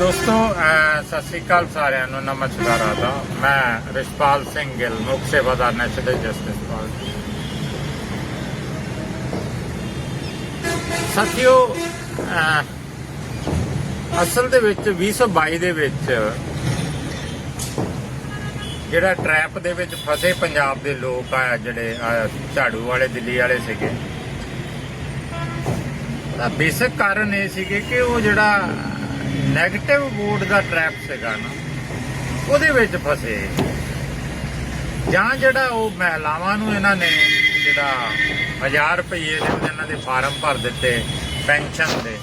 ਦੋਸਤੋ, ਅਹ, ਸਤਿ ਸ੍ਰੀ ਅਕਾਲ ਸਾਰਿਆਂ ਨੂੰ, ਨਮਸਕਾਰ ਆਦਾ ਮੈਂ ਰਿਸ਼ਪਾਲ ਸਿੰਘ ਗਿੱਲ, ਮੁੱਖ ਸੇਵਾਦਾਰ ਨੈਸ਼ਨਲ ਜਸਟਿਸ ਪਾਰਟੀ ਸਾਥੀਓ, ਅਹ, ਅਸਲ ਦੇ ਵਿੱਚ 2022 ਦੇ ਵਿੱਚ ਜਿਹੜਾ ਟ੍ਰੈਪ ਦੇ ਵਿੱਚ ਫਸੇ ਪੰਜਾਬ ਦੇ ਲੋਕ ਆ, ਜਿਹੜੇ ਆਹ ਝਾੜੂ ਵਾਲੇ, ਦਿੱਲੀ ਵਾਲੇ ਸੀਗੇ। ਦਾ ਬੇਸਿਕ ਕਾਰਨ ਇਹ ਸੀਗੇ ਕਿ ਉਹ ਜਿਹੜਾ 네ਗੇਟਿਵ ਵੋਟ ਦਾ ਟ੍ਰੈਪ ਸੀਗਾ ਨਾ, ਉਹਦੇ ਵਿੱਚ ਫਸੇ। ਜਾਂ ਜਿਹੜਾ ਉਹ ਮਹਿਲਾਵਾਂ ਨੂੰ ਇਹਨਾਂ ਨੇ ਜਿਹੜਾ 1000 ਰੁਪਏ ਦੇ ਇਹਨਾਂ ਦੇ ਫਾਰਮ ਭਰ ਦਿੱਤੇ ਪੈਨਸ਼ਨ ਦੇ,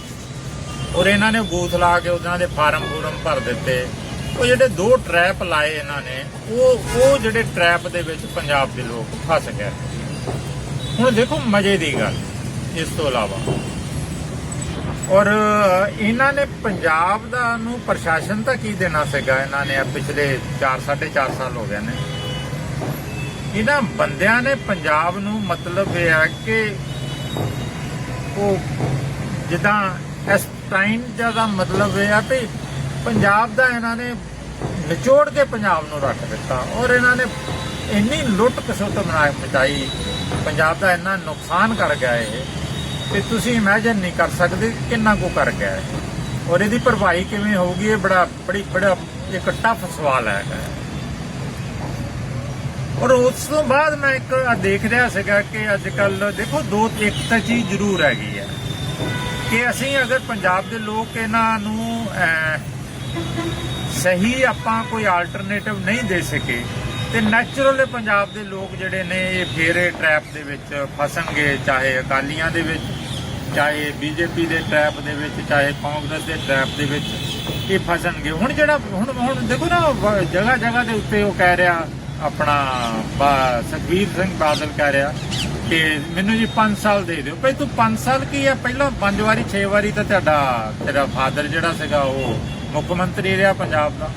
ਔਰ ਇਹਨਾਂ ਨੇ ਬੂਥ ਲਾ ਕੇ ਉਹਨਾਂ ਦੇ ਫਾਰਮ ਫੂਰਮ ਭਰ ਦਿੱਤੇ। ਉਹ ਜਿਹੜੇ ਦੋ ਟ੍ਰੈਪ ਲਾਏ ਇਹਨਾਂ ਨੇ, ਉਹ ਉਹ ਜਿਹੜੇ ਟ੍ਰੈਪ ਦੇ ਵਿੱਚ ਪੰਜਾਬ ਦੇ ਲੋਕ ਫਸ ਗਏ। ਹੁਣ ਦੇਖੋ ਮਜ਼ੇ ਦੀ ਗੱਲ, ਇਸ ਤੋਂ ਇਲਾਵਾ। ਔਰ ਇਹਨਾਂ ਨੇ ਪੰਜਾਬ ਦਾ ਨੂੰ ਪ੍ਰਸ਼ਾਸਨ ਤਾਂ ਕੀ ਦੇਣਾ ਸੀਗਾ? ਇਹਨਾਂ ਨੇ ਆਹ ਪਿਛਲੇ 4 4.5 ਸਾਲ ਹੋ ਗਏ ਨੇ। ਇਹਨਾਂ ਬੰਦਿਆਂ ਨੇ ਪੰਜਾਬ ਨੂੰ ਮਤਲਬ ਇਹ ਹੈ ਕਿ ਉਹ ਜਿੱਦਾਂ ਇਸ ਟਾਈਮ ਦਾ ਮਤਲਬ ਇਹ ਆ ਵੀ ਪੰਜਾਬ ਦਾ ਇਹਨਾਂ ਨੇ ਨਿਚੋੜ ਕੇ ਪੰਜਾਬ ਨੂੰ ਰੱਖ ਦਿੱਤਾ। ਔਰ ਇਹਨਾਂ ਨੇ ਇੰਨੀ ਲੁੱਟ ਖਸੁੱਟ ਬਣਾ ਮਚਾਈ, ਪੰਜਾਬ ਦਾ ਇੰਨਾ ਨੁਕਸਾਨ ਕਰ ਗਿਆ ਇਹ। ਕਿ ਤੁਸੀਂ ਇਮੇਜਿਨ ਨਹੀਂ ਕਰ ਸਕਦੇ ਕਿੰਨਾ ਕੋ ਕਰ ਗਿਆ ਹੈ। ਔਰ ਇਹਦੀ ਭਰਪਾਈ ਕਿਵੇਂ ਹੋਊਗੀ, ਇਹ ਬੜਾ ਬੜੀ ਬੜਾ ਇੱਕ ਟਫ ਸਵਾਲ ਹੈ। ਔਰ ਉਸ ਤੋਂ ਬਾਅਦ ਮੈਂ ਇੱਕ ਦੇਖ ਰਿਹਾ ਸੀਗਾ ਕਿ ਅੱਜ ਕੱਲ ਦੇਖੋ, ਦੋ ਇੱਕ ਤਾਂ ਚੀਜ਼ ਜ਼ਰੂਰ ਹੈਗੀ ਹੈ ਕਿ ਅਸੀਂ ਅਗਰ ਪੰਜਾਬ ਦੇ ਲੋਕ ਇਹਨਾਂ ਨੂੰ ਸਹੀ ਆਪਾਂ ਕੋਈ ਆਲਟਰਨੇਟਿਵ ਨਹੀਂ ਦੇ ਸਕੇ ਤੇ ਨੈਚੁਰਲ ਪੰਜਾਬ ਦੇ ਲੋਕ ਜਿਹੜੇ ਨੇ, ਇਹ ਫੇਰੇ ਟ੍ਰੈਪ ਦੇ ਵਿੱਚ ਫਸਣਗੇ, ਚਾਹੇ ਅਕਾਲੀਆਂ ਦੇ ਵਿੱਚ, ਚਾਹੇ ਬੀਜੇਪੀ ਦੇ ਟ੍ਰੈਪ ਦੇ ਵਿੱਚ, ਚਾਹੇ ਕਾਂਗਰਸ ਦੇ ਟ੍ਰੈਪ ਦੇ ਵਿੱਚ ਇਹ ਫਸਣਗੇ। ਹੁਣ ਜਿਹੜਾ, ਹੁਣ ਹੁਣ ਦੇਖੋ ਨਾ ਜਗ੍ਹਾ ਜਗ੍ਹਾ ਦੇ ਉੱਤੇ ਉਹ ਕਹਿ ਰਿਹਾ, ਆਪਣਾ ਬਾ- ਸੁਖਬੀਰ ਸਿੰਘ ਬਾਦਲ ਕਹਿ ਰਿਹਾ ਕਿ ਮੈਨੂੰ ਜੀ 5 ਸਾਲ ਦੇ ਦਿਓ। ਭਈ ਤੂੰ 5 ਸਾਲ ਕੀ ਹੈ ਪਹਿਲਾਂ 5 ਵਾਰੀ 6 ਵਾਰੀ ਤਾਂ ਤੁਹਾਡਾ, ਤੇਰਾ ਫਾਦਰ ਜਿਹੜਾ ਸੀਗਾ, ਉਹ ਮੁੱਖ ਮੰਤਰੀ ਰਿਹਾ ਪੰਜਾਬ ਦਾ।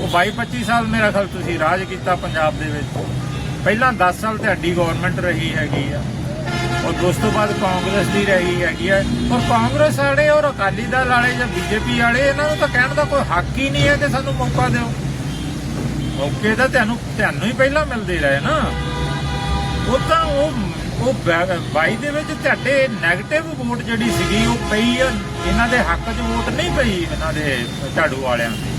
ਉਹ 22 25 ਸਾਲ ਮੇਰਾ ਖਿਆਲ ਤੁਸੀਂ ਰਾਜ ਕੀਤਾ ਪੰਜਾਬ ਦੇ ਵਿੱਚ। ਪਹਿਲਾਂ 10 ਸਾਲ ਤੁਹਾਡੀ ਗਵਰਨਮੈਂਟ ਰਹੀ ਹੈਗੀ ਆ। ਔਰ ਉਸ ਤੋਂ ਬਾਅਦ ਕਾਂਗਰਸ ਦੀ ਰਹੀ ਹੈਗੀ ਆ। ਔਰ ਕਾਂਗਰਸ ਵਾਲੇ ਔਰ ਅਕਾਲੀ ਦਲ ਵਾਲੇ ਜਾਂ ਬੀਜੇਪੀ ਵਾਲੇ ਇਹਨਾਂ ਨੂੰ ਤਾਂ ਕਹਿਣ ਦਾ ਕੋਈ ਹੱਕ ਹੀ ਨਹੀਂ ਹੈ ਕਿ ਸਾਨੂੰ ਮੌਕਾ ਦਿਓ। ਮੌਕੇ ਤਾਂ ਤੁਹਾਨੂੰ ਤੁਹਾਨੂੰ ਹੀ ਪਹਿਲਾਂ ਮਿਲਦੇ ਰਹੇ ਨਾ। ਉਹ ਤਾਂ ਉਹ ਉਹ 22 ਦੇ ਵਿੱਚ ਤੁਹਾਡੇ 네ਗੇਟਿਵ ਵੋਟ ਜਿਹੜੀ ਸੀਗੀ ਉਹ ਪਈ ਆ, ਇਹਨਾਂ ਦੇ ਹੱਕ 'ਚ ਵੋਟ ਨਹੀਂ ਪਈ ਇਹਨਾਂ ਦੇ ਝਾੜੂ ਵਾਲਿਆਂ ਦੀ।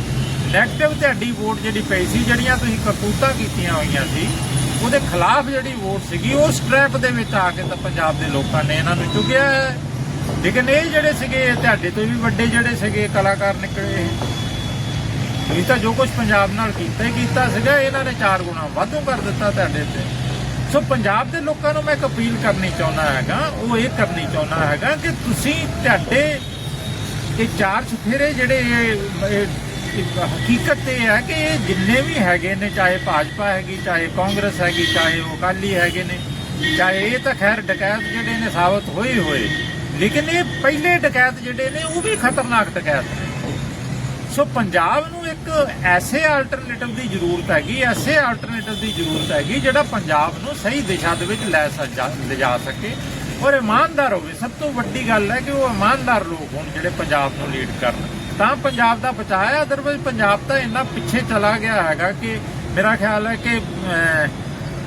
ਨੈਗੇਟਿਵ ਤੁਹਾਡੀ ਵੋਟ ਜਿਹੜੀ ਪਈ ਸੀ, ਜਿਹੜੀਆਂ ਤੁਸੀਂ ਕਰਤੂਤਾਂ ਕੀਤੀਆਂ ਹੋਈਆਂ ਸੀ, ਉਹਦੇ ਖਿਲਾਫ ਜਿਹੜੀ ਵੋਟ ਸੀਗੀ, ਉਹ ਸਟ੍ਰੈਪ ਦੇ ਵਿੱਚ ਆ ਕੇ ਤਾਂ ਪੰਜਾਬ ਦੇ ਲੋਕਾਂ ਨੇ ਇਹਨਾਂ ਨੂੰ ਚੁਗਿਆ ਹੈ। ਲੇਕਿਨ ਇਹ ਜਿਹੜੇ ਸੀਗੇ, ਇਹ ਤੁਹਾਡੇ ਤੋਂ ਵੀ ਵੱਡੇ ਜਿਹੜੇ ਸੀਗੇ ਕਲਾਕਾਰ ਨਿਕਲੇ ਇਹ ਤਾਂ ਜੋ ਕੁਝ ਪੰਜਾਬ ਨਾਲ ਕੀਤਾ ਹੀ ਕੀਤਾ ਸੀਗਾ, ਇਹਨਾਂ ਨੇ ਚਾਰ ਗੁਣਾ ਵਾਧੂ ਕਰ ਦਿੱਤਾ ਤੁਹਾਡੇ ਤੇ ਸੋ ਪੰਜਾਬ ਦੇ ਲੋਕਾਂ ਨੂੰ ਮੈਂ ਇੱਕ ਅਪੀਲ ਕਰਨੀ ਚਾਹੁੰਦਾ ਹੈਗਾ, ਉਹ ਇਹ ਕਰਨੀ ਚਾਹੁੰਦਾ ਹੈਗਾ ਕਿ ਤੁਸੀਂ ਤੁਹਾਡੇ ਇਹ ਚਾਰ ਚੁਫੇਰੇ ਜਿਹੜੇ ਇਹ ਹਕੀਕਤ ਇਹ ਹੈ ਕਿ ਇਹ ਜਿੰਨੇ ਵੀ ਹੈਗੇ ਨੇ, ਚਾਹੇ ਭਾਜਪਾ ਹੈਗੀ, ਚਾਹੇ ਕਾਂਗਰਸ ਹੈਗੀ, ਚਾਹੇ ਉਹ ਅਕਾਲੀ ਹੈਗੇ ਨੇ, ਚਾਹੇ ਇਹ ਤਾਂ ਖੈਰ ਡਕੈਤ ਜਿਹੜੇ ਨੇ ਸਾਬਤ ਹੋਏ ਹੋਏ, ਲੇਕਿਨ ਇਹ ਪਹਿਲੇ ਡਕੈਤ ਜਿਹੜੇ ਨੇ, ਉਹ ਵੀ ਖਤਰਨਾਕ ਡਕੈਤ ਨੇ। ਸੋ ਪੰਜਾਬ ਨੂੰ ਇੱਕ ਐਸੇ ਆਲਟਰਨੇਟਿਵ ਦੀ ਜ਼ਰੂਰਤ ਹੈਗੀ, ਐਸੇ ਆਲਟਰਨੇਟਿਵ ਦੀ ਜ਼ਰੂਰਤ ਹੈਗੀ, ਜਿਹੜਾ ਪੰਜਾਬ ਨੂੰ ਸਹੀ ਦਿਸ਼ਾ ਦੇ ਵਿੱਚ ਲੈ ਸਜਾ ਲਿਜਾ ਸਕੇ। ਔਰ ਇਮਾਨਦਾਰ ਹੋਵੇ, ਸਭ ਤੋਂ ਵੱਡੀ ਗੱਲ ਹੈ ਕਿ ਉਹ ਇਮਾਨਦਾਰ ਲੋਕ ਹੋਣ ਜਿਹੜੇ ਪੰਜਾਬ ਨੂੰ ਲੀਡ ਕਰਨ। ਤਾਂ ਪੰਜਾਬ ਦਾ ਬਚਾਅ ਹੈ ਅਦਰਵਾਇਜ਼ ਪੰਜਾਬ ਤਾਂ ਇੰਨਾ ਪਿੱਛੇ ਚਲਾ ਗਿਆ ਹੈਗਾ ਕਿ ਮੇਰਾ ਖਿਆਲ ਹੈ ਕਿ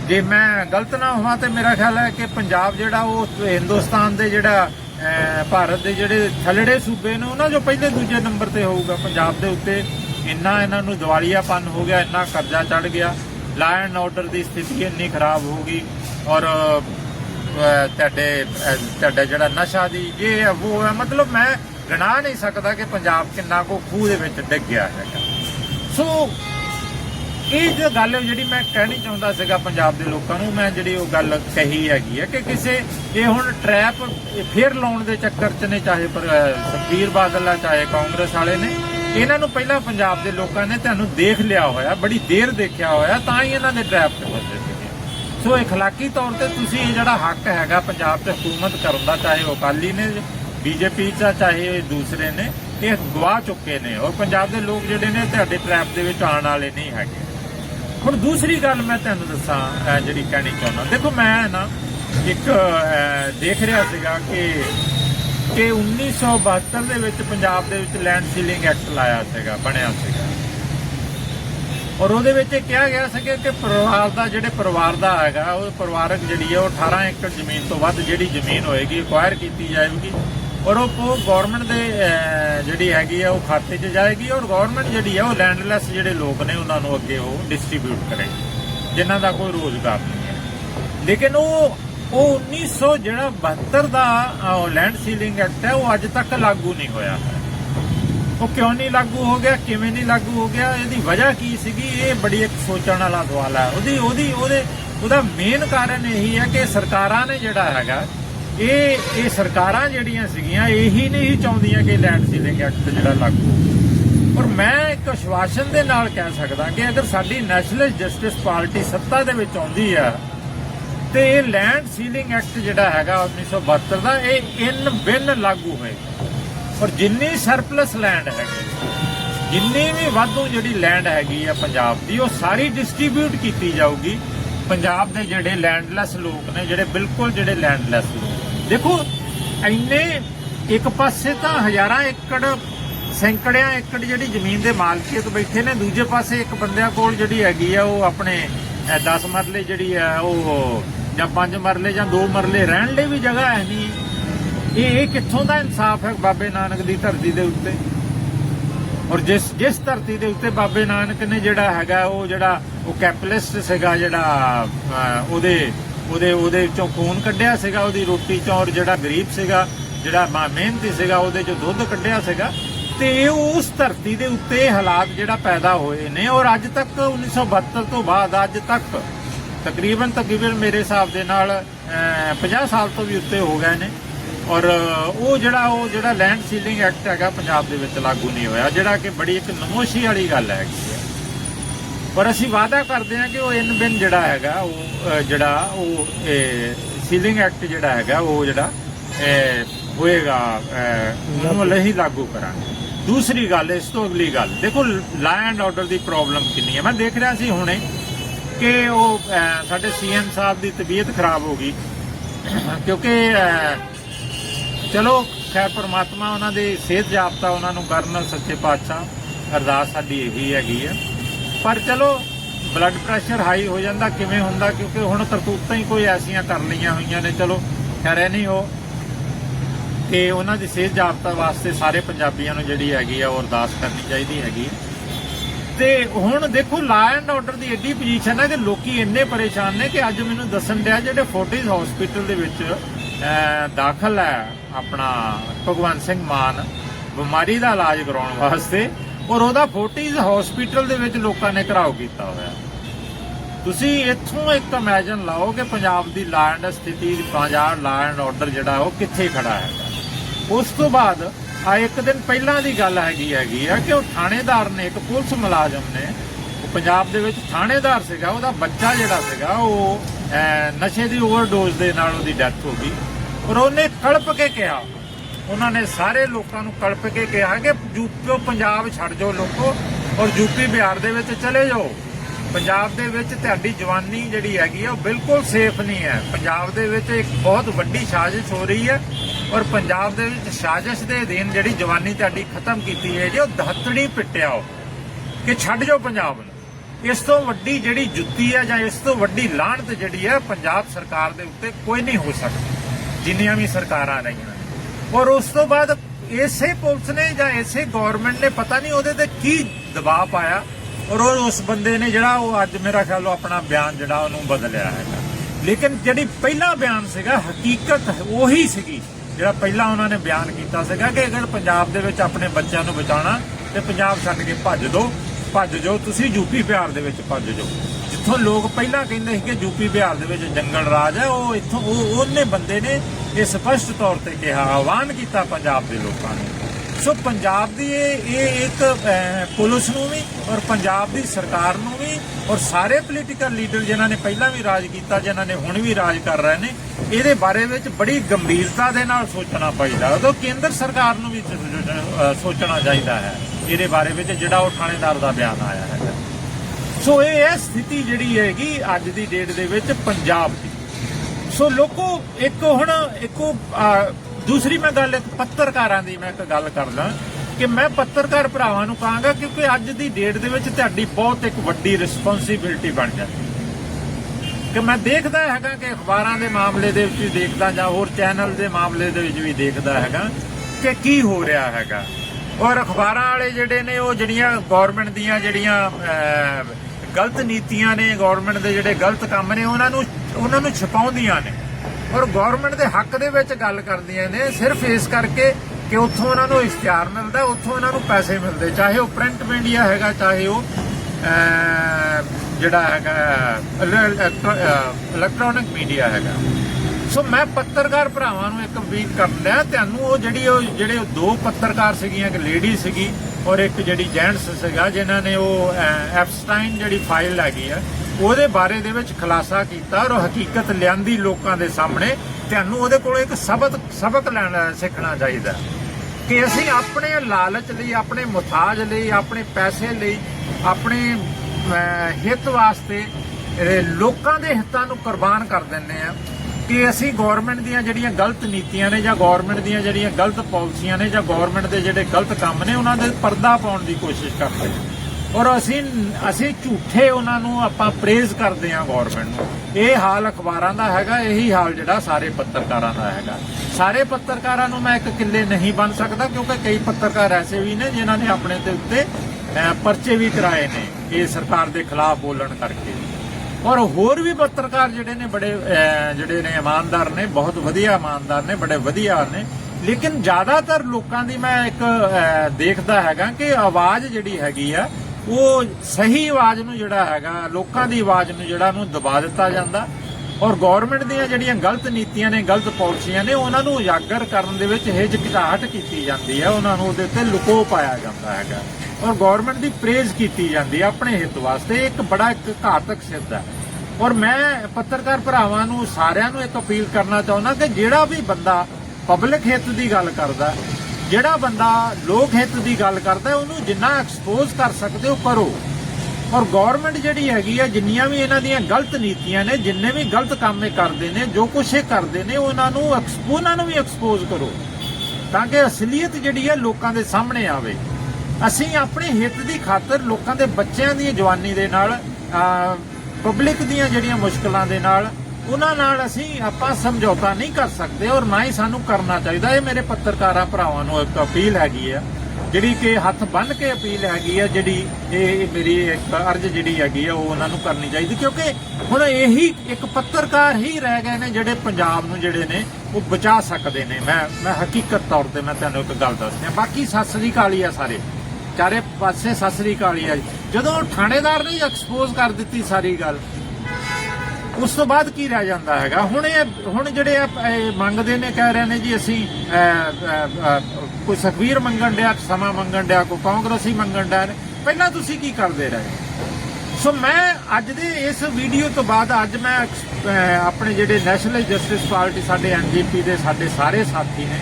ਜੇ ਮੈਂ ਗਲਤ ਨਾ ਹੋਵਾਂ ਤੇ ਮੇਰਾ ਖਿਆਲ ਹੈ ਕਿ ਪੰਜਾਬ ਜਿਹੜਾ ਉਹ ਹਿੰਦੁਸਤਾਨ ਦੇ ਜਿਹੜਾ ਭਾਰਤ ਦੇ ਜਿਹੜੇ ਥਲੜੇ ਸੂਬੇ ਨੇ, ਉਹਨਾਂ ਜੋ ਪਹਿਲੇ ਦੂਜੇ ਨੰਬਰ ਤੇ ਹੋਊਗਾ ਪੰਜਾਬ ਦੇ ਉੱਤੇ। ਇੰਨਾ ਇਹਨਾਂ ਨੂੰ ਦਿਵਾਲੀਆਪਨ ਹੋ ਗਿਆ, ਇੰਨਾ ਕਰਜ਼ਾ ਚੜ ਗਿਆ। ਲਾਅ ਐਂਡ ਆਰਡਰ ਦੀ ਸਥਿਤੀ ਇੰਨੀ ਖਰਾਬ ਹੋ ਗਈ ਔਰ ਤੁਹਾਡੇ ਤੁਹਾਡਾ ਜਿਹੜਾ ਨਸ਼ਾ ਦੀ, ਇਹ ਉਹ ਹੈ ਮਤਲਬ ਮੈਂ ਗਣਾ ਨਹੀਂ ਸਕਦਾ ਕਿ ਪੰਜਾਬ ਕਿੰਨਾ ਕੋ ਖੂਹ ਦੇ ਵਿੱਚ ਡਿੱਗ ਗਿਆ ਹੈਗਾ ਸੋ, ਇਹ ਜੋ ਗੱਲ ਜਿਹੜੀ ਮੈਂ ਕਹਿਣੀ ਚਾਹੁੰਦਾ ਸੀਗਾ ਪੰਜਾਬ ਦੇ ਲੋਕਾਂ ਨੂੰ, ਮੈਂ ਜਿਹੜੀ ਉਹ ਗੱਲ ਕਹੀ ਹੈਗੀ ਹੈ ਕਿ ਕਿਸੇ, ਇਹ ਹੁਣ ਟਰੈਪ ਫੇਰ ਲਾਉਣ ਦੇ ਚੱਕਰ 'ਚ ਨੇ, ਚਾਹੇ ਸੁਖਬੀਰ ਬਾਦਲ ਆ, ਚਾਹੇ ਕਾਂਗਰਸ ਵਾਲੇ ਨੇ, ਇਹਨਾਂ ਨੂੰ ਪਹਿਲਾਂ ਪੰਜਾਬ ਦੇ ਲੋਕਾਂ ਨੇ ਤੁਹਾਨੂੰ ਦੇਖ ਲਿਆ ਹੋਇਆ, ਬੜੀ ਦੇਰ ਦੇਖਿਆ ਹੋਇਆ, ਤਾਂ ਹੀ ਇਹਨਾਂ ਨੇ ਟਰੈਪ 'ਚ ਫਸੇ ਸੀਗੇ। ਸੋ ਇਖਲਾਕੀ ਤੌਰ ਤੇ ਤੁਸੀਂ ਇਹ ਜਿਹੜਾ ਹੱਕ ਹੈਗਾ ਪੰਜਾਬ ਤੇ ਹਕੂਮਤ ਕਰਨ ਦਾ, ਚਾਹੇ ਉਹ ਅਕਾਲੀ ਨੇ ਬੀਜੇਪੀ 'ਚ ਆ, ਚਾਹੇ ਦੂਸਰੇ ਨੇ ਇਹ ਗਵਾ ਚੁੱਕੇ ਨੇ। ਔਰ ਪੰਜਾਬ ਦੇ ਲੋਕ ਜਿਹੜੇ ਨੇ ਤੁਹਾਡੇ ਟ੍ਰੈਪ ਦੇ ਵਿੱਚ ਆਉਣ ਵਾਲੇ ਨਹੀਂ ਹੈਗੇ। ਹੁਣ ਦੂਸਰੀ ਗੱਲ ਮੈਂ ਤੁਹਾਨੂੰ ਦੱਸਾਂ ਜਿਹੜੀ ਕਹਿਣੀ ਚਾਹੁੰਦਾ। ਦੇਖੋ ਮੈਂ ਨਾ ਇੱਕ ਦੇਖ ਰਿਹਾ ਸੀਗਾ ਕਿ ਕਿ 1972 ਦੇ ਵਿੱਚ ਪੰਜਾਬ ਦੇ ਵਿੱਚ ਲੈਂਡ ਸੀਲਿੰਗ ਐਕਟ ਲਾਇਆ ਸੀਗਾ ਬਣਿਆ ਸੀਗਾ। ਔਰ ਉਹਦੇ ਵਿੱਚ ਇਹ ਕਿਹਾ ਗਿਆ ਸੀਗਾ ਕਿ ਪਰਿਵਾਰ ਦਾ ਜਿਹੜੇ ਪਰਿਵਾਰ ਦਾ ਹੈਗਾ ਉਹ ਪਰਿਵਾਰਕ ਜਿਹੜੀ ਹੈ ਉਹ 18 ਏਕੜ ਜ਼ਮੀਨ ਤੋਂ ਵੱਧ ਜਿਹੜੀ ਜ਼ਮੀਨ ਹੋਏਗੀ ਅਕਵਾਇਰ ਕੀਤੀ ਜਾਏਗੀ। ਔਰ ਉਹ ਗਵਰਨਮੈਂਟ ਦੇ ਜਿਹੜੀ ਹੈਗੀ ਆ, ਉਹ ਖਾਤੇ 'ਚ ਜਾਏਗੀ ਔਰ ਗਵਰਨਮੈਂਟ ਜਿਹੜੀ ਹੈ ਉਹ ਲੈਂਡਲੈਸ ਜਿਹੜੇ ਲੋਕ ਨੇ ਉਹਨਾਂ ਨੂੰ ਅੱਗੇ ਉਹ ਡਿਸਟ੍ਰੀਬਿਊਟ ਕਰੇਗੀ ਜਿਨ੍ਹਾਂ ਦਾ ਕੋਈ ਰੋਜ਼ਗਾਰ ਨਹੀਂ ਹੈ। ਲੇਕਿਨ ਉਹ ਉਹ 1900 ਜਿਹੜਾ 72 ਦਾ ਲੈਂਡ ਸੀਲਿੰਗ ਐਕਟ ਹੈ, ਉਹ ਅੱਜ ਤੱਕ ਲਾਗੂ ਨਹੀਂ ਹੋਇਆ। ਉਹ ਕਿਉਂ ਨਹੀਂ ਲਾਗੂ ਹੋ ਗਿਆ? ਕਿਵੇਂ ਨਹੀਂ ਲਾਗੂ ਹੋ ਗਿਆ? ਇਹਦੀ ਵਜ੍ਹਾ ਕੀ ਸੀਗੀ? ਇਹ ਬੜੀ ਇੱਕ ਸੋਚਣ ਵਾਲਾ ਸਵਾਲ ਹੈ। ਉਹਦੀ ਉਹਦੀ ਉਹਦੇ ਉਹਦਾ ਮੇਨ ਕਾਰਨ ਇਹੀ ਹੈ ਕਿ ਸਰਕਾਰਾਂ ਨੇ ਜਿਹੜਾ ਹੈਗਾ ਇਹ ਇਹ ਸਰਕਾਰਾਂ ਜਿਹੜੀਆਂ ਸੀਗੀਆਂ, ਇਹੀ ਨਹੀਂ ਚਾਹੁੰਦੀਆਂ ਕਿ ਲੈਂਡ ਸੀਲਿੰਗ ਐਕਟ ਜਿਹੜਾ ਲਾਗੂ ਔਰ ਮੈਂ ਇੱਕ ਅਸ਼ਵਾਸਨ ਦੇ ਨਾਲ ਕਹਿ ਸਕਦਾ ਕਿ ਅਗਰ ਸਾਡੀ ਨੈਸ਼ਨਲ ਜਸਟਿਸ ਪਾਰਟੀ ਸੱਤਾ ਦੇ ਵਿੱਚ ਆਉਂਦੀ ਆ, ਤੇ ਇਹ ਲੈਂਡ ਸੀਲਿੰਗ ਐਕਟ ਜਿਹੜਾ ਹੈਗਾ 1972 ਦਾ, ਇਹ ਇਨ ਬਿਨ ਲਾਗੂ ਹੋਏਗਾ। ਔਰ ਜਿੰਨੀ ਸਰਪਲਸ ਲੈਂਡ ਹੈਗੀ, ਜਿੰਨੀ ਵੀ ਵਾਧੂ ਜਿਹੜੀ ਲੈਂਡ ਹੈਗੀ ਆ ਪੰਜਾਬ ਦੀ, ਉਹ ਸਾਰੀ ਡਿਸਟ੍ਰੀਬਿਊਟ ਕੀਤੀ ਜਾਊਗੀ। ਪੰਜਾਬ ਦੇ ਜਿਹੜੇ ਲੈਂਡਲੈਸ ਲੋਕ ਨੇ, ਜਿਹੜੇ ਬਿਲਕੁਲ ਜਿਹੜੇ ਲੈਂਡਲੈਸ ਲੋਕ ਦੇਖੋ, ਇੰਨੇ ਇੱਕ ਪਾਸੇ ਤਾਂ ਹਜ਼ਾਰਾਂ ਏਕੜ, ਸੈਂਕੜਿਆਂ ਏਕੜ ਜਿਹੜੀ ਜ਼ਮੀਨ ਦੇ ਮਾਲਕੀਅਤ ਬੈਠੇ ਨੇ, ਦੂਜੇ ਪਾਸੇ ਇੱਕ ਬੰਦਿਆਂ ਕੋਲ ਜਿਹੜੀ ਹੈਗੀ ਆ, ਉਹ ਆਪਣੇ 10 ਮਰਲੇ ਜਿਹੜੀ ਆ, ਉਹ ਜਾਂ 5 ਮਰਲੇ ਜਾਂ 2 ਮਰਲੇ ਰਹਿਣ ਲਈ ਵੀ ਜਗ੍ਹਾ ਹੈ ਨਹੀਂ। ਇਹ ਇਹ ਕਿੱਥੋਂ ਦਾ ਇਨਸਾਫ ਹੈ ਬਾਬੇ ਨਾਨਕ ਦੀ ਧਰਤੀ ਦੇ ਉੱਤੇ? ਔਰ ਜਿਸ ਜਿਸ ਧਰਤੀ ਦੇ ਉੱਤੇ ਬਾਬੇ ਨਾਨਕ ਨੇ ਜਿਹੜਾ ਹੈਗਾ, ਉਹ ਜਿਹੜਾ ਉਹ ਕੈਪੀਟਲਿਸਟ ਸੀਗਾ, ਜਿਹੜਾ ਉਹਦੇ ਉਹਦੇ ਉਹਦੇ ਵਿੱਚੋਂ ਖੂਨ ਕੱਢਿਆ ਸੀਗਾ ਉਹਦੀ ਰੋਟੀ ਚੋਂ ਔਰ ਜਿਹੜਾ ਗਰੀਬ ਸੀਗਾ ਜਿਹੜਾ ਮਾ- ਮਿਹਨਤੀ ਸੀਗਾ ਉਹਦੇ ਚੋਂ ਦੁੱਧ ਕੱਢਿਆ ਸੀਗਾ ਤੇ ਉਸ ਧਰਤੀ ਦੇ ਉੱਤੇ ਹਾਲਾਤ ਜਿਹੜਾ ਪੈਦਾ ਹੋਏ ਨੇ ਔਰ ਅੱਜ ਤੱਕ 1972 ਤੋਂ ਬਾਅਦ ਅੱਜ ਤੱਕ ਤਕਰੀਬਨ ਤਕਰੀਬਨ ਮੇਰੇ ਹਿਸਾਬ ਦੇ ਨਾਲ ਅਹ, 50 ਸਾਲ ਤੋਂ ਵੀ ਉੱਤੇ ਹੋ ਗਏ ਨੇ ਔਰ ਉਹ ਜਿਹੜਾ ਉਹ ਜਿਹੜਾ ਲੈਂਡ ਸੀਲਿੰਗ ਐਕਟ ਹੈਗਾ ਪੰਜਾਬ ਦੇ ਵਿੱਚ ਲਾਗੂ ਨਹੀਂ ਹੋਇਆ ਜਿਹੜਾ ਕਿ ਬੜੀ ਇੱਕ ਨਮੋਸ਼ੀ ਵਾਲੀ ਗੱਲ ਹੈਗੀ ਹੈ। ਪਰ ਅਸੀਂ ਵਾਅਦਾ ਕਰਦੇ ਹਾਂ ਕਿ ਉਹ ਇਨ ਬਿਨ ਜਿਹੜਾ ਹੈਗਾ ਉਹ ਜਿਹੜਾ ਉਹ ਸੀਲਿੰਗ ਐਕਟ ਜਿਹੜਾ ਹੈਗਾ ਉਹ ਜਿਹੜਾ ਹੋਏਗਾ ਉਹਨੂੰ ਲਈ ਲਾਗੂ ਕਰਾਂਗੇ। ਦੂਸਰੀ ਗੱਲ ਇਸ ਤੋਂ ਅਗਲੀ ਗੱਲ ਦੇਖੋ ਲਾਅ ਆਰਡਰ ਦੀ ਪ੍ਰੋਬਲਮ ਕਿੰਨੀ ਹੈ। ਮੈਂ ਦੇਖ ਰਿਹਾ ਸੀ ਹੁਣੇ ਕਿ ਉਹ ਸਾਡੇ ਸੀਐਮ ਸਾਹਿਬ ਦੀ ਤਬੀਅਤ ਖਰਾਬ ਹੋ ਗਈ। ਕਿਉਂਕਿ ਚਲੋ ਖੈਰ ਪ੍ਰਮਾਤਮਾ ਉਹਨਾਂ ਦੀ ਸਿਹਤ ਜਾਬਤਾ ਉਹਨਾਂ ਨੂੰ ਕਰਨ ਸੱਚੇ ਪਾਤਸ਼ਾਹ ਅਰਦਾਸ ਸਾਡੀ ਇਹੀ ਹੈਗੀ ਹੈ ਪਰ ਚਲੋ ਬਲੱਡ ਪ੍ਰੈਸ਼ਰ ਹਾਈ ਹੋ ਜਾਂਦਾ, ਕਿਵੇਂ ਹੁੰਦਾ? ਕਿਉਂਕਿ ਹੁਣ ਕਰਤੂਤਾਂ ਹੀ ਕੋਈ ਐਸੀਆਂ ਕਰ ਲਈਆਂ ਹੋਈਆਂ ਨੇ, ਚਲੋ, ਖੈਰ ਨਹੀਂ ਹੋ। ਕਿ ਉਹਨਾਂ ਦੀ ਸਿਹਤ ਜਾਬਤਾ ਵਾਸਤੇ ਸਾਰੇ ਪੰਜਾਬੀਆਂ ਨੂੰ ਜਿਹੜੀ ਹੈਗੀ ਆ, ਉਹ ਅਰਦਾਸ ਕਰਨੀ ਚਾਹੀਦੀ ਹੈਗੀ। ਤੇ ਹੁਣ ਦੇਖੋ ਲਾ ਐਂਡ ਆਰਡਰ ਦੀ ਐਡੀ ਪੋਜੀਸ਼ਨ ਹੈ ਕਿ ਲੋਕੀ ਇੰਨੇ ਪਰੇਸ਼ਾਨ ਨੇ ਕਿ ਅੱਜ ਮੈਨੂੰ ਦੱਸਣ ਡਿਆ ਜਿਹੜੇ ਫੋਰਟਿਸ ਹਸਪੀਟਲ ਦੇ ਵਿੱਚ ਦਾਖਲ ਹੈ ਆਪਣਾ ਭਗਵੰਤ ਸਿੰਘ ਮਾਨ, ਬਿਮਾਰੀ ਦਾ ਇਲਾਜ ਕਰਾਉਣ ਵਾਸਤੇ। ਔਰ ਉਹਦਾ ਫੋਰਟਿਸ ਹਸਪੀਟਲ ਦੇ ਵਿੱਚ ਲੋਕਾਂ ਨੇ ਘਰਾਓ ਕੀਤਾ ਹੋਇਆ। ਤੁਸੀਂ ਇੱਥੋਂ ਇੱਕ ਇਮੇਜਿਨ ਲਾਓ ਕਿ ਪੰਜਾਬ ਦੀ ਲਾ ਐਂਡ ਸਥਿਤੀ ਪੰਜਾਬ ਲਾ ਐਂਡ ਆਰਡਰ ਜਿਹੜਾ ਉਹ ਕਿੱਥੇ ਖੜਾ ਹੈ। ਉਸ ਤੋਂ ਬਾਅਦ ਆ ਇੱਕ ਦਿਨ ਪਹਿਲਾਂ ਦੀ ਗੱਲ ਹੈਗੀ ਹੈਗੀ ਆ ਕਿ ਉਹ ਥਾਣੇਦਾਰ ਨੇ, ਇੱਕ ਪੁਲਿਸ ਮੁਲਾਜ਼ਮ ਨੇ, ਉਹ ਪੰਜਾਬ ਦੇ ਵਿੱਚ ਥਾਣੇਦਾਰ ਸੀਗਾ, ਉਹਦਾ ਬੱਚਾ ਜਿਹੜਾ ਸੀਗਾ, ਉਹ ਨਸ਼ੇ ਦੀ ਓਵਰਡੋਜ਼ ਦੇ ਨਾਲ ਉਹਦੀ ਡੈਥ ਹੋ ਗਈ। ਔਰ ਉਹਨੇ ਕਲਪ ਕੇ ਕਿਹਾ ਉਹਨਾਂ ਨੇ ਸਾਰੇ ਲੋਕਾਂ ਨੂੰ ਕਲਪ ਕੇ ਕਿਹਾ ਕਿ ਯੂਪੀਓ ਪੰਜਾਬ ਛੱਡ ਜਾਓ ਲੋਕੋ ਔਰ ਯੂਪੀ ਬਿਹਾਰ ਦੇ ਵਿੱਚ ਚਲੇ ਜਾਓ। ਪੰਜਾਬ ਦੇ ਵਿੱਚ ਤੁਹਾਡੀ ਜਵਾਨੀ ਜਿਹੜੀ ਹੈਗੀ ਆ, ਉਹ ਬਿਲਕੁਲ ਸੇਫ ਨਹੀਂ ਹੈ। ਪੰਜਾਬ ਦੇ ਵਿੱਚ ਇੱਕ ਬਹੁਤ ਵੱਡੀ ਸਾਜ਼ਿਸ਼ ਹੋ ਰਹੀ ਹੈ ਔਰ ਪੰਜਾਬ ਦੇ ਵਿੱਚ ਸਾਜ਼ਿਸ਼ ਦੇ ਅਧੀਨ ਜਿਹੜੀ ਜਵਾਨੀ ਤੁਹਾਡੀ ਖਤਮ ਕੀਤੀ ਹੈ ਜੋ ਦਹਤੜੀ ਪਿੱਟਿਆਓ ਕਿ ਛੱਡ ਜਾਓ ਪੰਜਾਬ ਨੂੰ। ਇਸ ਤੋਂ ਵੱਡੀ ਜਿਹੜੀ ਜੁੱਤੀ ਹੈ ਜਾਂ ਇਸ ਤੋਂ ਵੱਡੀ ਲਾਹਣਤ ਜਿਹੜੀ ਹੈ, ਪੰਜਾਬ ਸਰਕਾਰ ਦੇ ਉੱਤੇ ਕੋਈ ਨਹੀਂ ਹੋ ਸਕਦੀ, ਜਿੰਨੀਆਂ ਵੀ ਸਰਕਾਰਾਂ ਰਹੀਆਂ। ਔਰ ਉਸ ਤੋਂ ਬਾਅਦ ਇਸੇ ਪੁਲਿਸ ਨੇ ਜਾਂ ਇਸੇ ਗਵਰਨਮੈਂਟ ਨੇ ਪਤਾ ਨਹੀਂ ਉਹਦੇ ਤੇ ਕੀ ਦਬਾਅ ਪਾਇਆ ਔਰ ਉਸ ਬੰਦੇ ਨੇ ਜਿਹੜਾ ਉਹ ਅੱਜ ਮੇਰਾ ਖਿਆਲ ਉਹ ਆਪਣਾ ਬਿਆਨ ਜਿਹੜਾ ਉਹਨੂੰ ਬਦਲਿਆ ਹੈਗਾ। ਲੇਕਿਨ ਜਿਹੜੀ ਪਹਿਲਾ ਬਿਆਨ ਸੀਗਾ, ਹਕੀਕਤ ਉਹੀ ਸੀਗੀ, ਜਿਹੜਾ ਪਹਿਲਾਂ ਉਹਨਾਂ ਨੇ ਬਿਆਨ ਕੀਤਾ ਸੀਗਾ ਕਿ ਅਗਰ ਪੰਜਾਬ ਦੇ ਵਿੱਚ ਆਪਣੇ ਬੱਚਿਆਂ ਨੂੰ ਬਚਾਉਣਾ ਤੇ ਪੰਜਾਬ ਛੱਡ ਕੇ ਭੱਜ ਦਿਓ ਭੱਜ ਜਾਓ, ਤੁਸੀਂ ਯੂਪੀ ਬਿਹਾਰ ਦੇ ਵਿੱਚ ਭੱਜ ਜਾਓ। ਜਿੱਥੋਂ ਲੋਕ ਪਹਿਲਾਂ ਕਹਿੰਦੇ ਸੀ ਕਿ ਯੂਪੀ ਬਿਹਾਰ ਦੇ ਵਿੱਚ ਜੰਗਲ ਰਾਜ ਹੈ, ਉਹ ਇੱਥੋਂ ਉਹ ਉਹਨੇ ਬੰਦੇ ਨੇ ਇਹ ਸਪਸ਼ਟ ਤੌਰ ਤੇ ਕਿਹਾ, ਆਹਵਾਨ ਕੀਤਾ ਪੰਜਾਬ ਦੇ ਲੋਕਾਂ ਨੇ। ਸੋ ਪੰਜਾਬ ਦੀ ਇਹ ਇਹ ਇੱਕ ਪੁਲਿਸ ਨੂੰ ਵੀ ਔਰ ਪੰਜਾਬ ਦੀ ਸਰਕਾਰ ਨੂੰ ਵੀ ਔਰ ਸਾਰੇ ਪੋਲੀਟੀਕਲ ਲੀਡਰ ਜਿਨ੍ਹਾਂ ਨੇ ਪਹਿਲਾਂ ਵੀ ਰਾਜ ਕੀਤਾ, ਜਿਨ੍ਹਾਂ ਨੇ ਹੁਣ ਵੀ ਰਾਜ ਕਰ ਰਹੇ ਨੇ, ਇਹਦੇ ਬਾਰੇ ਵਿੱਚ ਬੜੀ ਗੰਭੀਰਤਾ ਦੇ ਨਾਲ ਸੋਚਣਾ ਚਾਹੀਦਾ ਉਦੋਂ ਕੇਂਦਰ ਸਰਕਾਰ ਨੂੰ ਵੀ ਸੋਚਣਾ ਚਾਹੀਦਾ ਹੈ। ਇਹਦੇ ਬਾਰੇ ਵਿੱਚ ਜਿਹੜਾ ਉਹ ਥਾਣੇਦਾਰ ਦਾ ਬਿਆਨ ਆਇਆ ਹੈ। ਸੋ ਇਹ ਹੈ ਸਥਿਤੀ ਜਿਹੜੀ ਹੈਗੀ ਅੱਜ ਦੀ ਡੇਟ ਦੇ ਵਿੱਚ ਪੰਜਾਬ ਦੀ। ਸੋ ਲੋਕੋ, ਇੱਕ ਹੁਣ, ਇੱਕੋ ਦੂਸਰੀ ਮੈਂ ਗੱਲ, ਇੱਕ ਪੱਤਰਕਾਰਾਂ ਦੀ ਮੈਂ ਇੱਕ ਗੱਲ ਕਰਦਾ ਕਿ ਮੈਂ ਪੱਤਰਕਾਰ ਭਰਾਵਾਂ ਨੂੰ ਕਹਾਂਗਾ ਕਿਉਂਕਿ ਅੱਜ ਦੀ ਡੇਟ ਦੇ ਵਿੱਚ ਤੁਹਾਡੀ ਬਹੁਤ ਇੱਕ ਵੱਡੀ ਰਿਸਪੌਂਸਿਬਿਲਟੀ ਬਣ ਜਾਂਦੀ ਹੈ। ਕਿ ਮੈਂ ਦੇਖਦਾ ਹੈਗਾ ਕਿ ਅਖਬਾਰਾਂ ਦੇ ਮਾਮਲੇ ਦੇ ਵਿੱਚ ਵੀ ਦੇਖਦਾ ਜਾਂ ਹੋਰ ਚੈਨਲ ਦੇ ਮਾਮਲੇ ਦੇ ਵਿੱਚ ਵੀ ਦੇਖਦਾ ਹੈਗਾ ਕਿ ਕੀ ਹੋ ਰਿਹਾ ਹੈਗਾ। ਔਰ ਅਖਬਾਰਾਂ ਵਾਲੇ ਜਿਹੜੇ ਨੇ, ਉਹ ਜਿਹੜੀਆਂ ਗਵਰਨਮੈਂਟ ਦੀਆਂ ਜਿਹੜੀਆਂ ਗਲਤ ਨੀਤੀਆਂ ਨੇ ਗਵਰਨਮੈਂਟ ਦੇ ਜਿਹੜੇ ਗਲਤ ਕੰਮ ਨੇ, ਉਹਨਾਂ ਨੂੰ ਉਹਨਾਂ ਨੂੰ ਛਪਾਉਂਦੀਆਂ ਨੇ। ਔਰ ਗਵਰਨਮੈਂਟ ਦੇ ਹੱਕ ਦੇ ਵਿੱਚ ਗੱਲ ਕਰਦੀਆਂ ਨੇ ਸਿਰਫ ਇਸ ਕਰਕੇ ਕਿ ਉੱਥੋਂ ਉਹਨਾਂ ਨੂੰ ਇਸ਼ਤਿਹਾਰ ਮਿਲਦਾ ਉੱਥੋਂ ਉਹਨਾਂ ਨੂੰ ਪੈਸੇ ਮਿਲਦੇ ਚਾਹੇ ਉਹ ਪ੍ਰਿੰਟ ਮੀਡੀਆ ਹੈਗਾ ਚਾਹੇ ਉਹ ਜਿਹੜਾ ਹੈਗਾ ਇਲੈਕਟ੍ਰੋਨਿਕ ਮੀਡੀਆ ਹੈਗਾ। ਸੋ ਮੈਂ ਪੱਤਰਕਾਰ ਭਰਾਵਾਂ ਨੂੰ ਇੱਕ ਅਪੀਲ ਕਰਨ ਤੁਹਾਨੂੰ ਉਹ ਜਿਹੜੀ ਉਹ ਜਿਹੜੇ ਉਹ ਦੋ ਪੱਤਰਕਾਰ ਸੀਗੀਆਂ ਇੱਕ ਲੇਡੀ ਸੀਗੀ ਔਰ ਇੱਕ ਜਿਹੜੀ ਜੈਂਟਸ ਸੀਗਾ ਜਿਨ੍ਹਾਂ ਨੇ ਉਹ ਅਹ, ਐਪਸਟਾਈਨ ਜਿਹੜੀ ਫਾਈਲ ਹੈਗੀ ਆ ਉਹਦੇ ਬਾਰੇ ਦੇ ਵਿੱਚ ਖੁਲਾਸਾ ਕੀਤਾ ਔਰ ਹਕੀਕਤ ਲਿਆਂਦੀ ਲੋਕਾਂ ਦੇ ਸਾਹਮਣੇ, ਤੁਹਾਨੂੰ ਉਹਦੇ ਕੋਲੋਂ ਇੱਕ ਸਬਕ ਸਬਕ ਲੈਣਾ ਸਿੱਖਣਾ ਚਾਹੀਦਾ ਕਿ ਅਸੀਂ ਆਪਣੇ ਲਾਲਚ ਲਈ, ਆਪਣੇ ਮੁਤਾਜ ਲਈ, ਆਪਣੇ ਪੈਸੇ ਲਈ, ਆਪਣੇ ਹਿੱਤ ਵਾਸਤੇ ਲੋਕਾਂ ਦੇ ਹਿੱਤਾਂ ਨੂੰ ਕੁਰਬਾਨ ਕਰ ਦਿੰਨੇ ਆ ਕਿ ਅਸੀਂ ਗਵਰਨਮੈਂਟ ਦੀਆਂ ਜਿਹੜੀਆਂ ਗਲਤ ਨੀਤੀਆਂ ਨੇ ਜਾਂ ਗਵਰਨਮੈਂਟ ਦੀਆਂ ਜਿਹੜੀਆਂ ਗਲਤ ਪਾਲਿਸੀਆਂ ਨੇ ਜਾਂ ਗਵਰਨਮੈਂਟ ਦੇ ਜਿਹੜੇ ਗਲਤ ਕੰਮ ਨੇ, ਉਹਨਾਂ ਦੇ ਪਰਦਾ ਪਾਉਣ ਦੀ ਕੋਸ਼ਿਸ਼ ਕਰਦੇ ਹਾਂ। ਔਰ ਅਸੀਂ ਅਸੀਂ ਝੂਠੇ ਉਹਨਾਂ ਨੂੰ ਆਪਾਂ ਪ੍ਰੇਜ਼ ਕਰਦੇ ਹਾਂ ਗਵਰਨਮੈਂਟ ਨੂੰ। ਇਹ ਹਾਲ ਅਖਬਾਰਾਂ ਦਾ ਹੈਗਾ, ਇਹੀ ਹਾਲ ਜਿਹੜਾ ਸਾਰੇ ਪੱਤਰਕਾਰਾਂ ਦਾ ਹੈਗਾ। ਸਾਰੇ ਪੱਤਰਕਾਰਾਂ ਨੂੰ ਮੈਂ ਇੱਕ ਕਿੱਲੇ ਨਹੀਂ ਬਣ ਸਕਦਾ, ਕਿਉਂਕਿ ਕਈ ਪੱਤਰਕਾਰ ਐਸੇ ਵੀ ਨੇ ਜਿਨ੍ਹਾਂ ਨੇ ਆਪਣੇ ਦੇ ਉੱਤੇ ਪਰਚੇ ਵੀ ਕਰਾਏ ਨੇ, ਇਹ ਸਰਕਾਰ ਦੇ ਖਿਲਾਫ ਬੋਲਣ ਕਰਕੇ। ਔਰ ਹੋਰ ਵੀ ਪੱਤਰਕਾਰ ਜਿਹੜੇ ਨੇ, ਬੜੇ ਜਿਹੜੇ ਨੇ ਇਮਾਨਦਾਰ ਨੇ, ਬਹੁਤ ਵਧੀਆ ਇਮਾਨਦਾਰ ਨੇ, ਬੜੇ ਵਧੀਆ ਨੇ। ਲੇਕਿਨ ਜ਼ਿਆਦਾਤਰ ਲੋਕਾਂ ਦੀ ਮੈਂ ਇੱਕ ਦੇਖਦਾ ਹੈਗਾ ਕਿ ਆਵਾਜ਼ ਜਿਹੜੀ ਹੈਗੀ ਆ ਉਹ ਸਹੀ ਆਵਾਜ਼ ਨੂੰ ਜਿਹੜਾ ਹੈਗਾ, ਲੋਕਾਂ ਦੀ ਆਵਾਜ਼ ਨੂੰ ਜਿਹੜਾ ਨੂੰ ਦਬਾ ਦਿੱਤਾ ਜਾਂਦਾ। ਔਰ ਗਵਰਨਮੈਂਟ ਦੀਆਂ ਜਿਹੜੀਆਂ ਗਲਤ ਨੀਤੀਆਂ ਨੇ, ਗਲਤ ਪਾਲਿਸੀਆਂ ਨੇ, ਉਹਨਾਂ ਨੂੰ ਉਜਾਗਰ ਕਰਨ ਦੇ ਵਿੱਚ ਹਿਚਕਿਚਾਹਟ ਕੀਤੀ ਜਾਂਦੀ ਹੈ। ਉਹਨਾਂ ਨੂੰ ਉਹਦੇ ਉੱਤੇ ਲੁਕੋ ਪਾਇਆ ਜਾਂਦਾ ਹੈਗਾ। ਔਰ ਗਵਰਨਮੈਂਟ ਦੀ ਪ੍ਰੇਜ਼ ਕੀਤੀ ਜਾਂਦੀ ਹੈ ਆਪਣੇ ਹਿੱਤ ਵਾਸਤੇ। ਇਹ ਇੱਕ ਬੜਾ ਇੱਕ ਘਾਤਕ ਸਿੱਧ ਹੈ। ਔਰ ਮੈਂ ਪੱਤਰਕਾਰ ਭਰਾਵਾਂ ਨੂੰ, ਸਾਰਿਆਂ ਨੂੰ ਇੱਕ ਅਪੀਲ ਕਰਨਾ ਚਾਹੁੰਦਾ ਕਿ ਜਿਹੜਾ ਵੀ ਬੰਦਾ ਪਬਲਿਕ ਹਿੱਤ ਦੀ ਗੱਲ ਕਰਦਾ ਜਿਹੜਾ ਬੰਦਾ ਲੋਕ ਹਿੱਤ ਦੀ ਗੱਲ ਕਰਦਾ ਉਹਨੂੰ ਜਿੰਨਾ ਐਕਸਪੋਜ਼ ਕਰ ਸਕਦੇ ਹੋ ਕਰੋ। ਔਰ ਗਵਰਨਮੈਂਟ ਜਿਹੜੀ ਹੈਗੀ ਆ, ਜਿੰਨੀਆਂ ਵੀ ਇਹਨਾਂ ਦੀਆਂ ਗਲਤ ਨੀਤੀਆਂ ਨੇ, ਜਿੰਨੇ ਵੀ ਗਲਤ ਕੰਮ ਇਹ ਕਰਦੇ ਨੇ, ਜੋ ਕੁਛ ਇਹ ਕਰਦੇ ਨੇ, ਉਹਨਾਂ ਨੂੰ ਉਹਨਾਂ ਨੂੰ ਵੀ ਐਕਸਪੋਜ਼ ਕਰੋ। ਤਾਂ ਕਿ ਅਸਲੀਅਤ ਜਿਹੜੀ ਹੈ ਲੋਕਾਂ ਦੇ ਸਾਹਮਣੇ ਆਵੇ। ਅਸੀਂ ਆਪਣੇ ਹਿੱਤ ਦੀ ਖਾਤਰ ਲੋਕਾਂ ਦੇ ਬੱਚਿਆਂ ਦੀ ਜਵਾਨੀ ਦੇ ਨਾਲ ਪਬਲਿਕ ਦੀਆਂ ਜਿਹੜੀਆਂ ਮੁਸ਼ਕਲਾਂ ਦੇ ਨਾਲ ਉਹਨਾਂ ਨਾਲ ਅਸੀਂ ਆਪਾਂ ਸਮਝੌਤਾ ਨਹੀਂ ਕਰ ਸਕਦੇ ਔਰ ਨਾ ਹੀ ਸਾਨੂੰ ਕਰਨਾ ਚਾਹੀਦਾ। ਇਹ ਮੇਰੇ ਪੱਤਰਕਾਰਾਂ ਭਰਾਵਾਂ ਨੂੰ ਇੱਕ ਅਪੀਲ ਹੈਗੀ ਆ, ਜਿਹੜੀ ਕਿ ਹੱਥ ਬੰਨ ਕੇ ਅਪੀਲ ਹੈਗੀ ਆ, ਜਿਹੜੀ ਇਹ ਮੇਰੀ ਇੱਕ ਅਰਜ਼ ਜਿਹੜੀ ਹੈਗੀ ਆ, ਉਹ ਉਹਨਾਂ ਨੂੰ ਕਰਨੀ ਚਾਹੀਦੀ। ਕਿਉਂਕਿ ਹੁਣ ਇਹੀ ਇੱਕ ਪੱਤਰਕਾਰ ਹੀ ਰਹਿ ਗਏ ਨੇ ਜਿਹੜੇ ਪੰਜਾਬ ਨੂੰ ਜਿਹੜੇ ਨੇ ਉਹ ਬਚਾ ਸਕਦੇ ਨੇ। ਮੈਂ ਮੈਂ ਹਕੀਕਤ ਤੌਰ ਤੇ ਮੈਂ ਤੁਹਾਨੂੰ ਇੱਕ ਗੱਲ ਦੱਸਦਾ ਬਾਕੀ ਸਤਿ ਸ੍ਰੀ ਅਕਾਲ ਆ ਸਾਰੇ। ਚਾਰੇ ਪਾਸੇ ਸਤਿ ਸ੍ਰੀ ਅਕਾਲ ਆ। ਜਦੋਂ ਥਾਣੇਦਾਰ ਨੇ ਐਕਸਪੋਜ਼ ਕਰ ਦਿੱਤੀ ਸਾਰੀ ਗੱਲ ਉਸ ਤੋਂ ਬਾਅਦ ਕੀ ਰਹਿ ਜਾਂਦਾ ਹੈਗਾ? ਹੁਣ ਇਹ ਹੁਣ ਜਿਹੜੇ ਇਹ ਮੰਗਦੇ ਨੇ, ਕਹਿ ਰਹੇ ਨੇ ਜੀ, ਅਸੀਂ ਕੋਈ ਸੁਖਵੀਰ ਮੰਗਣ ਡਿਆ, ਸਮਾਂ ਮੰਗਣ ਡਿਆ, ਕੋਈ ਕਾਂਗਰਸੀ ਮੰਗਣ ਡਿਆ ਪਹਿਲਾਂ ਤੁਸੀਂ ਕੀ ਕਰਦੇ ਰਹੇ? ਸੋ ਮੈਂ ਅੱਜ ਦੇ ਇਸ ਵੀਡੀਓ ਤੋਂ ਬਾਅਦ ਅੱਜ ਮੈਂ ਆਪਣੇ ਜਿਹੜੇ ਨੈਸ਼ਨਲ ਜਸਟਿਸ ਪਾਰਟੀ ਸਾਡੇ ਐਨਜੀਪੀ ਦੇ ਸਾਡੇ ਸਾਰੇ ਸਾਥੀ ਨੇ,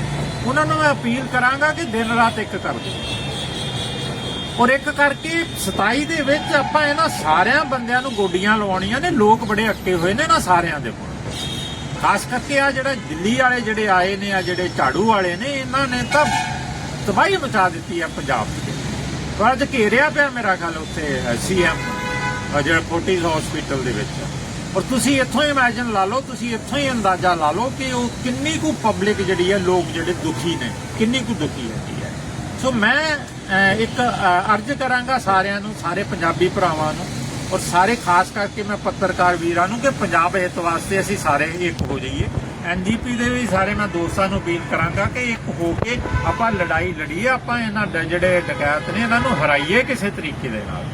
ਉਹਨਾਂ ਨੂੰ ਮੈਂ ਅਪੀਲ ਕਰਾਂਗਾ ਕਿ ਦਿਨ ਰਾਤ ਇੱਕ ਕਰ ਦਿਓ। ਔਰ ਇੱਕ ਕਰਕੇ 27 ਦੇ ਵਿੱਚ ਆਪਾਂ ਇਹਨਾਂ ਸਾਰਿਆਂ ਬੰਦਿਆਂ ਨੂੰ ਗੋਡੀਆਂ ਲਵਾਉਣੀਆਂ ਨੇ। ਲੋਕ ਬੜੇ ਅੱਕੇ ਹੋਏ ਨੇ ਇਹਨਾਂ ਸਾਰਿਆਂ ਦੇ ਕੋਲ। ਖਾਸ ਕਰਕੇ ਆ ਜਿਹੜਾ ਦਿੱਲੀ ਵਾਲੇ ਜਿਹੜੇ ਆਏ ਨੇ, ਆ ਜਿਹੜੇ ਝਾੜੂ ਵਾਲੇ ਨੇ, ਇਹਨਾਂ ਨੇ ਤਾਂ ਤਬਾਹੀ ਮਚਾ ਦਿੱਤੀ ਆ ਪੰਜਾਬ ਦੀ ਪਰ ਅੱਜ ਘੇਰਿਆ ਪਿਆ ਮੇਰਾ ਗੱਲ ਉੱਥੇ ਸੀਐਮ ਜਿਹੜਾ ਫੋਰਟਿਸ ਹਸਪੀਟਲ ਦੇ ਵਿੱਚ। ਔਰ ਤੁਸੀਂ ਇੱਥੋਂ ਹੀ ਇਮੇਜਿਨ ਲਾ ਲਓ, ਤੁਸੀਂ ਇੱਥੋਂ ਹੀ ਅੰਦਾਜ਼ਾ ਲਾ ਲਓ ਕਿ ਉਹ ਕਿੰਨੀ ਕੁ ਪਬਲਿਕ ਜਿਹੜੀ ਹੈ ਲੋਕ ਜਿਹੜੇ ਦੁਖੀ ਨੇ, ਕਿੰਨੀ ਕੁ ਦੁਖੀ ਹੈਗੀ ਹੈ ਸੋ ਮੈਂ ਇੱਕ ਅਰਜ਼ ਕਰਾਂਗਾ ਸਾਰਿਆਂ ਨੂੰ, ਸਾਰੇ ਪੰਜਾਬੀ ਭਰਾਵਾਂ ਨੂੰ ਔਰ ਸਾਰੇ ਖਾਸ ਕਰਕੇ ਮੈਂ ਪੱਤਰਕਾਰ ਵੀਰਾਂ ਨੂੰ ਕਿ ਪੰਜਾਬ ਹਿੱਤ ਵਾਸਤੇ ਅਸੀਂ ਸਾਰੇ ਇੱਕ ਹੋ ਜਾਈਏ। ਐਨਜੀਪੀ ਦੇ ਵੀ ਸਾਰੇ ਮੈਂ ਦੋਸਤਾਂ ਨੂੰ ਅਪੀਲ ਕਰਾਂਗਾ ਕਿ ਇੱਕ ਹੋ ਕੇ ਆਪਾਂ ਲੜਾਈ ਲੜੀਏ ਆਪਾਂ ਇਹਨਾਂ ਜਿਹੜੇ ਡਕੈਤ ਨੇ, ਇਹਨਾਂ ਨੂੰ ਹਰਾਈਏ ਕਿਸੇ ਤਰੀਕੇ ਦੇ ਨਾਲ।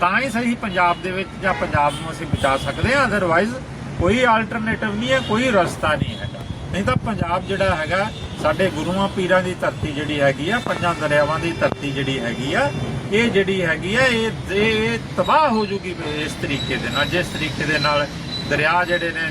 ਤਾਂ ਹੀ ਸਹੀ ਪੰਜਾਬ ਦੇ ਵਿੱਚ ਜਾਂ ਪੰਜਾਬ ਨੂੰ ਅਸੀਂ ਬਚਾ ਸਕਦੇ ਹਾਂ। ਅਦਰਵਾਈਜ਼ ਕੋਈ ਆਲਟਰਨੇਟਿਵ ਨਹੀਂ ਹੈ, ਕੋਈ ਰਸਤਾ ਨਹੀਂ ਹੈਗਾ। ਨਹੀਂ ਤਾਂ ਪੰਜਾਬ ਜਿਹੜਾ ਹੈਗਾ ਸਾਡੇ ਗੁਰੂਆਂ ਪੀਰਾਂ ਦੀ ਧਰਤੀ ਜਿਹੜੀ ਹੈਗੀ ਆ, ਪੰਜਾਂ ਦਰਿਆਵਾਂ ਦੀ ਧਰਤੀ ਜਿਹੜੀ ਹੈਗੀ ਆ, ਇਹ ਜਿਹੜੀ ਹੈਗੀ ਆ, ਇਹ ਇਹ ਤਬਾਹ ਹੋ ਜੂਗੀ ਇਸ ਤਰੀਕੇ ਦੇ ਨਾਲ, ਜਿਸ ਤਰੀਕੇ ਦੇ ਨਾਲ ਦਰਿਆ ਜਿਹੜੇ ਨੇ,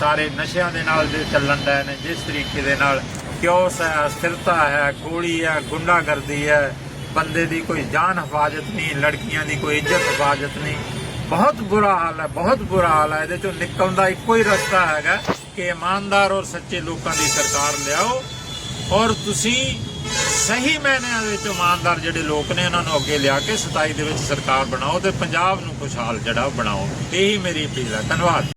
ਸਾਰੇ ਨਸ਼ਿਆਂ ਦੇ ਨਾਲ ਦੇ ਚੱਲਣ ਦਾ ਨੇ, ਜਿਸ ਤਰੀਕੇ ਦੇ ਨਾਲ ਕਿਉਸ ਹੈ ਸਥਿਰਤਾ ਹੈ, ਗੋਲੀ ਹੈ, ਗੁੰਡਾਗਰਦੀ ਹੈ, ਬੰਦੇ ਦੀ ਕੋਈ ਜਾਨ ਹਿਫਾਜ਼ਤ ਨਹੀਂ, ਲੜਕੀਆਂ ਦੀ ਕੋਈ ਇੱਜ਼ਤ ਹਿਫਾਜ਼ਤ ਨਹੀਂ। ਬਹੁਤ ਬੁਰਾ ਹਾਲ ਹੈ, ਬਹੁਤ ਬੁਰਾ ਹਾਲ ਹੈ। ਇਹਦੇ ਚੋਂ ਨਿਕਲਣ ਦਾ ਇੱਕੋ ਹੀ ਰਸਤਾ ਹੈਗਾ ਕਿ ਇਮਾਨਦਾਰ ਔਰ ਸੱਚੇ ਲੋਕਾਂ ਦੀ ਸਰਕਾਰ ਲਿਆਓ ਔਰ ਤੁਸੀਂ ਸਹੀ ਮਾਇਨਿਆਂ ਦੇ ਵਿੱਚ ਇਮਾਨਦਾਰ ਜਿਹੜੇ ਲੋਕ ਨੇ, ਉਹਨਾਂ ਨੂੰ ਅੱਗੇ ਲਿਆ ਕੇ 27 ਦੇ ਵਿੱਚ ਸਰਕਾਰ ਬਣਾਓ ਤੇ ਪੰਜਾਬ ਨੂੰ ਖੁਸ਼ਹਾਲ ਜਿਹੜਾ ਬਣਾਓ। ਇਹੀ ਮੇਰੀ ਅਪੀਲ ਹੈ। ਧੰਨਵਾਦ।